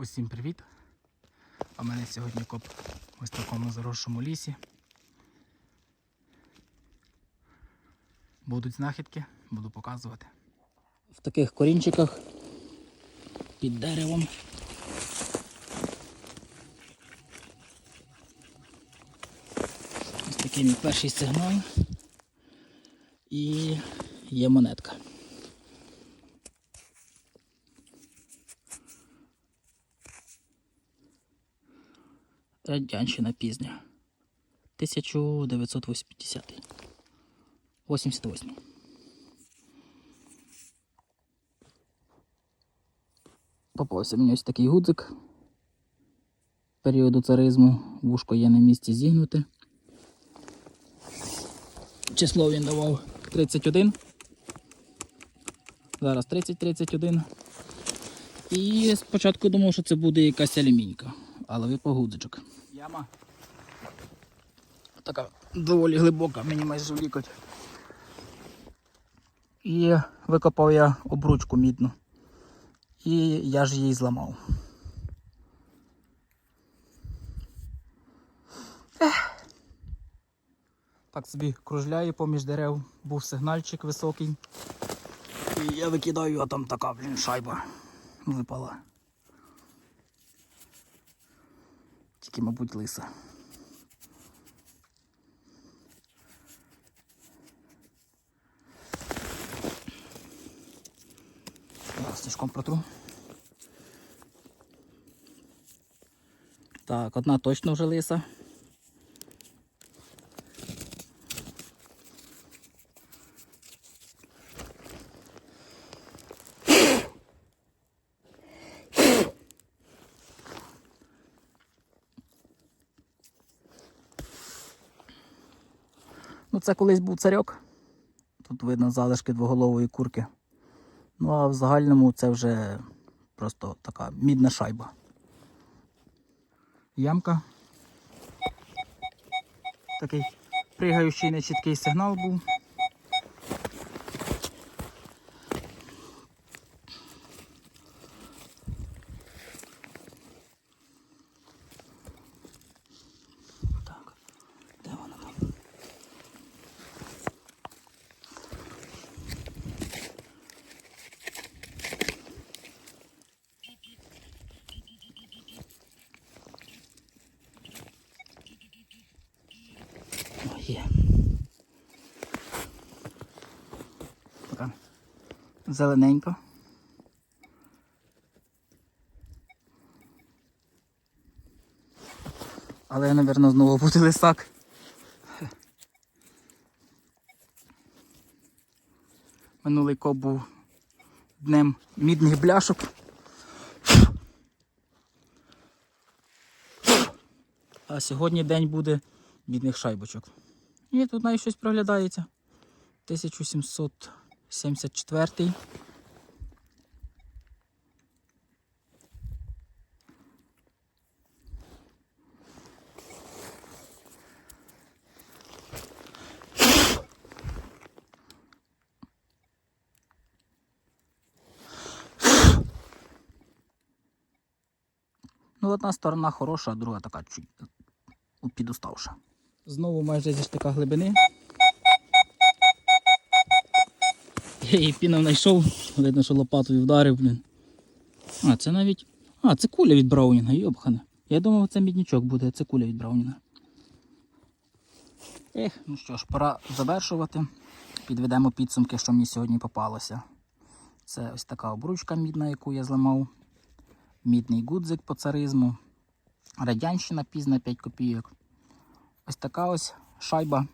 Усім привіт! А мене сьогодні коп в ось такому заросшому лісі. Будуть знахідки, буду показувати. В таких корінчиках під деревом. Ось такий мій перший сигнал. І є монетка. Радянщина пізня. 1980. 88. Попався мені ось такий гудзик. Періоду царизму вушко є на місці зігнути. Число він давав 31. Зараз 30-31. І спочатку думав, що це буде якась алюмінька, але випав гудзичок. Яма. Така доволі глибока, мені майже лікоть. І викопав я обручку мідну. І я ж її зламав. Ех. Так собі кружляє поміж дерев, був сигнальчик високий. І я викидаю, а там така, блін, шайба випала. Тільки, мабуть, лиса. Стежком протру. Так, одна точно вже лиса. Ну, це колись був царьок. Тут видно залишки двоголової курки. Ну а в загальному це вже просто така мідна шайба. Ямка. Такий пригаючий нечіткий сигнал був. Така зелененька. Але, напевно, знову буде лисак. Минулий коп був днем мідних бляшок. А сьогодні день буде мідних шайбочок. І тут навіть щось проглядається. 1774. Ну, одна сторона хороша, а друга така чуть підуставша. Знову майже зі штика глибини. Я піном знайшов, видно, що лопатою вдарив, блін. А, це навіть. А, це куля від Браунінга, йобхане. Я думав, це міднічок буде, це куля від Браунінга. Ех, ну що ж, пора завершувати. Підведемо підсумки, що мені сьогодні попалося. Це ось така обручка мідна, яку я зламав. Мідний гудзик по царизму. Радянщина пізна 5 копійок. Ось така ось шайба.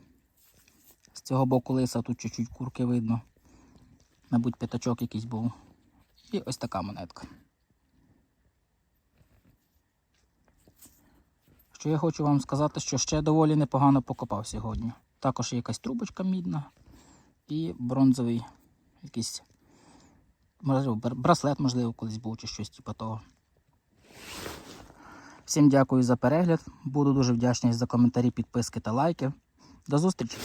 З цього боку лиса тут чуть-чуть курки видно. Мабуть, п'ятачок якийсь був. І ось така монетка. Що я хочу вам сказати, що ще доволі непогано покопав сьогодні. Також є якась трубочка мідна і бронзовий якийсь можливо, браслет, можливо, колись був чи щось типу того. Всім дякую за перегляд. Буду дуже вдячний за коментарі, підписки та лайки. До зустрічі!